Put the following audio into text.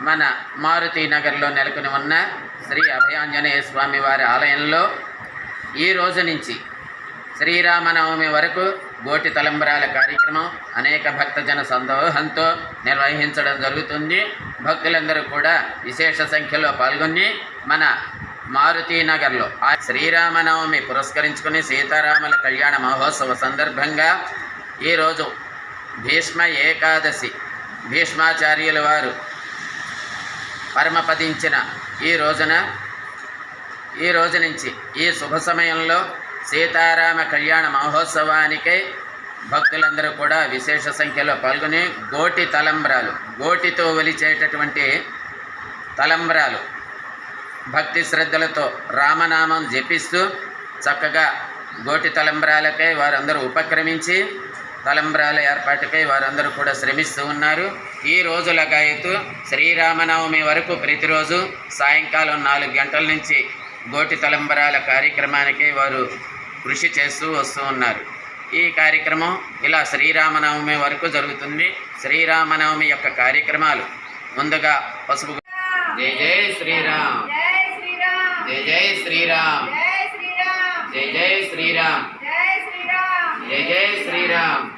మన మారుతి నగర్లో నెలకొని ఉన్న శ్రీ అభయాంజనేయ స్వామి వారి ఆలయంలో ఈ రోజు నుంచి శ్రీరామనవమి వరకు గోటి తలంబరాల కార్యక్రమం అనేక భక్తజన సందోహంతో నిర్వహించడం జరుగుతుంది. భక్తులందరూ కూడా విశేష సంఖ్యలో పాల్గొని మన మారుతి నగర్లో ఆ శ్రీరామనవమి పురస్కరించుకుని సీతారాముల కళ్యాణ మహోత్సవ సందర్భంగా ఈరోజు భీష్మ ఏకాదశి భీష్మాచార్యుల వారు పరమపదించిన ఈ రోజున ఈ రోజు నుంచి ఈ శుభ సమయంలో సీతారామ కళ్యాణ మహోత్సవానికై భక్తులందరూ కూడా విశేష సంఖ్యలో పాల్గొని గోటి తలంబ్రాలు గోటితో ఒలిచేటటువంటి తలంబ్రాలు భక్తి శ్రద్ధలతో రామనామం జపిస్తూ చక్కగా గోటి తలంబ్రాలకై వారందరూ ఉపక్రమించి తలంబ్రాల ఏర్పాటుకై వారందరూ కూడా శ్రమిస్తూ ఉన్నారు. ఈ రోజుల గాయతు శ్రీరామనవమి వరకు ప్రతిరోజు సాయంకాలం నాలుగు గంటల నుంచి గోటి తలంబరాల కార్యక్రమానికి వారు కృషి చేస్తూ వస్తూ ఉన్నారు. ఈ కార్యక్రమం ఇలా శ్రీరామనవమి వరకు జరుగుతుంది. శ్రీరామనవమి యొక్క కార్యక్రమాలు ముందుగా పసుపు జై జై శ్రీరామ్. జై శ్రీరామ్. జై జై శ్రీరామ్. జై శ్రీరామ్. జై జై శ్రీరామ్. జై శ్రీరామ్. జై జై శ్రీరామ్.